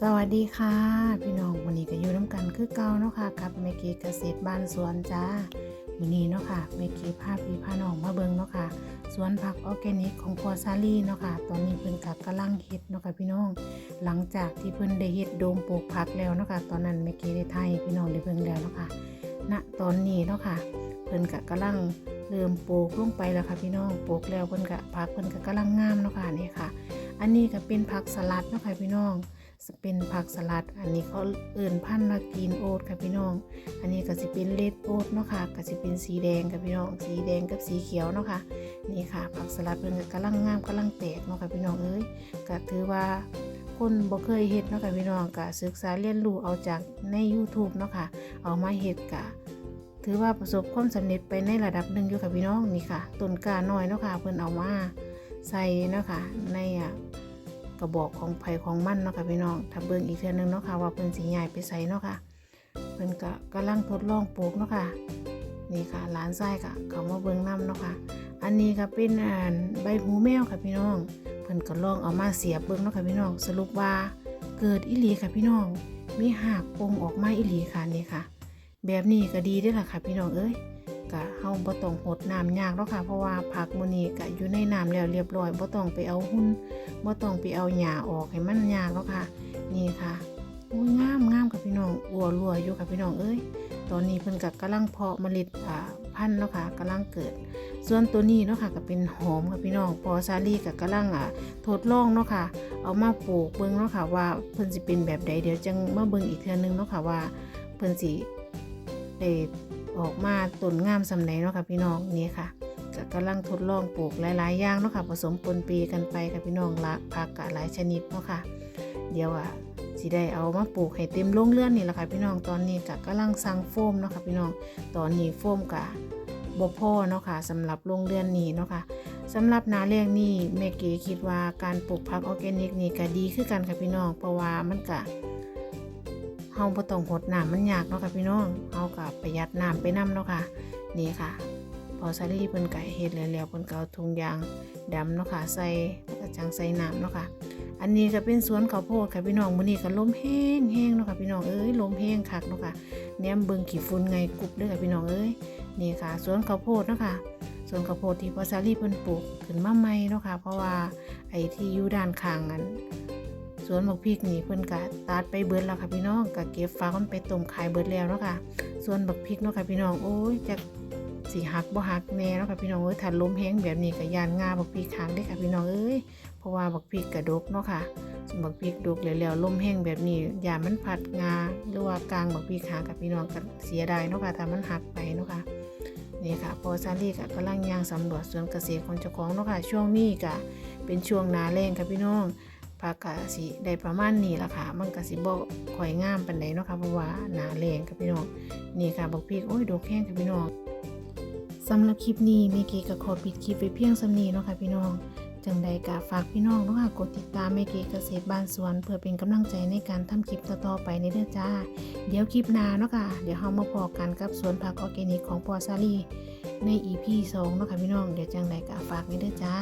สวัสดีค่ะ พี่น้องวันนี้ก็อยู่น้ำกันคือเก่าเนาะค่ะกับแม่กีเกษตรบ้านสวนจ้าวันนี้เนาะค่ะแม่กีพาพี่พาน้องมาเบิงเนาะค่ะสวนผักออร์แกนิกของพัวซาลี่เนาะค่ะตอนนี้เพิ่นกับกำลังเฮ็ดเนาะค่ะพี่น้อง หลังจากที่เพิ่นได้เฮ็ดโดมปลูกผักแล้วเนาะค่ะตอนนั้นแม่กีได้ไทยพี่น้องได้เบิ่งแล้วเนาะค่ะณตอนนี้เนาะค่ะเพิ่นก็กำลังเริ่มปลูกลงไปแล้วค่ะพี่น้องปลูกแล้วเพิ่นก็ผักเพิ่นก็กำลังงามเนาะค่ะนี่ค่ะ อันนี้ก็เป็นผักสลัดเนาะค่ะพี่น้อง เป็นผักสลัด อันนี้เขาเอื่นพันธุ์ว่ากินโอ๊ตค่ะพี่น้อง อันนี้ก็สิเป็นเลดโอ๊ตเนาะค่ะก็สิเป็นสีแดงค่ะพี่น้อง สีแดงกับสีเขียวเนาะค่ะ นี่ค่ะ ผักสลัดเพิ่นก็กำลังงามกำลังแตกเนาะค่ะพี่น้องเอ้ยก็ถือว่าคนบ่เคยเฮ็ดเนาะค่ะพี่น้องก็ศึกษาเรียนรู้เอาจากใน YouTube เนาะค่ะ เอามาเฮ็ดกะถือว่าประสบความสำเร็จไปในระดับหนึ่งอยู่ค่ะพี่น้องนี่ค่ะต้นกล้าน้อยเนาะค่ะเพิ่นเอามาใส่เนาะค่ะในอะ กระบอกของไผ่ของมันเนาะค่ะพี่น้องถ้าเบิ่งอีกเทื่อนึงเนาะค่ะว่าเพิ่นสิย้ายไปใส่เนาะค่ะเพิ่นก็กำลังทดลองปลูกเนาะค่ะนี่ค่ะหลานชายก็เขามาเบิ่งนํเนาะค่ะอันนี้ก็เป็นอ่าใบหูแมวค่ะพี่น้อง เพิ่นก็ลองเอามาเสียบเบิ่งเนาะค่ะพี่น้อง สรุปว่าเกิดอีหลีค่ะพี่น้อง มีหากปงออกมาอีหลีค่ะนี่ค่ะ แบบนี้ก็ดีด้อล่ะค่ะพี่น้องเอ้ย ก็เฮาบ่ต้องหดน้ำยากแล้วค่ะ เพราะว่าผักมื้อนี้ก็อยู่ในน้ำแล้วเรียบร้อยบ่ต้องไปเอาหุ่นบ่ต้องไปเอาหญ้าออกให้มันยากแล้วค่ะ นี่ค่ะอุ้ยงามงามค่ะพี่น้องอัวรัวอยู่ค่ะพี่น้องเอ้ยตอนนี้เพิ่นก็กำลังเพาะเมล็ดอ่าพันธุ์เนาะค่ะกำลังเกิด ส่วนตัวนี้เนาะค่ะก็เป็นหอมค่ะพี่น้องพอซาลี่ก็กำลังอ่าทดลองเนาะค่ะ เอามาปลูกเบิ่งเนาะค่ะว่าเพิ่นสิเป็นแบบใดเดี๋ยวจังมาเบิ่งอีกเทื่อนึงเนาะค่ะว่าเพิ่นสิได้ ออกมาต้นงามสำไหนเนาะค่ะพี่น้องนี่ค่ะก็กำลังทดลองปลูกหลายๆอย่างเนาะค่ะผสมปนปีกันไปค่ะพี่น้องละผักกะหลายชนิดเนาะค่ะ เดี๋ยวอะสิได้เอามาปลูกให้เต็มโรงเรือนนี่แหละค่ะพี่น้องตอนนี้ก็กำลังสั่งโฟมเนาะค่ะพี่น้องตอนนี้โฟมกะบ่พ่อเนาะค่ะสำหรับโรงเรือนนี้เนาะค่ะสำหรับนาแรงนี่แม่เก๋คิดว่าการปลูกผักออร์แกนิกนี่ก็ดีคือกันค่ะพี่น้องเพราะว่ามันกะาบ่ต้องหดน้ำมันยากเนาะค่ะพี่น้องเฮาก็ประหยัดน้ำไปนํเนาะค่ะ นี่ค่ะ พอซาลี่เพิ่นก็เฮ็ดแล้วๆเพิ่นก็เอาถุงยางดำเนาะค่ะ ใส่แล้วก็จังใส่น้ำเนาะค่ะ อันนี้ก็เป็นสวนข้าวโพดค่ะพี่น้องมื้อนี้ก็ลมแห้งแห้งเนาะค่ะพี่น้องเอ้ยลมแห้งคักเนาะค่ะแหนมเบิ่งขี้ฝุ่นไงกุบเด้อค่ะพี่น้องเอ้ยนี่ค่ะสวนข้าวโพดเนาะค่ะสวนข้าวโพดที่พอซาลี่เพิ่นปลูกขึ้นมาใหม่เนาะค่ะ เพราะว่าไอ้ที่อยู่ด้านข้างนั้น วนบักพริกนี่เพิ่นก็ตัดไปเบิดแล้วค่ะพี่น้องก็เก็บฝากมันไปต้มขายเบิดแล้วเนาะค่ะส่วนบักพริกเนาะค่ะพี่น้องโอ้ยจักสิหักบ่หักแน่เนาะค่ะพี่น้องเอ้ยถ้าล้มแห้งแบบนี้ก็ยานงาบักพริกหักได้ค่ะพี่น้องเอ้ยเพราะว่าบักพริกกระดกเนาะค่ะส่วนบักพริกดกแล้วๆลมแห้งแบบนี้ยานมันพัดงาหรือว่ากลางบักพริกหักกับพี่น้องก็เสียดายเนาะค่ะถ้ามันหักไปเนาะค่ะนี่ค่ะพอซาลี่ก็กำลังย่างสำรวจสวนเกษตรของเจ้าของเนาะค่ะช่วงนี้ก็เป็นช่วงนาแรงค่ะพี่น้อง ผักกะสิได้ประมาณนี้ละค่ะ มันกะสิบ่ค่อยงามปานใดเนาะค่ะเพราะว่าหนาแรงค่ะพี่น้องนี่ค่ะบักพริกโอ้ยดกแห้งค่ะพี่น้องสำหรับคลิปนี้เมเกก็ขอปิดคลิปไปเพียงสำนี้เนาะค่ะพี่น้อง จังใดก็ฝากพี่น้องเนาะค่ะกดติดตามเมเกเกษตรบ้านสวนเพื่อเป็นกำลังใจในการทำคลิปต่อๆไปในเด้อจ้า เดี๋ยวคลิปหน้าเนาะค่ะเดี๋ยวเฮามาพอกันกับสวนผักออร์แกนิกของปอซาลีใน EP 2เนาะค่ะพี่น้องเดี๋ยวจังใดก็ฝากไว้เด้อจ้า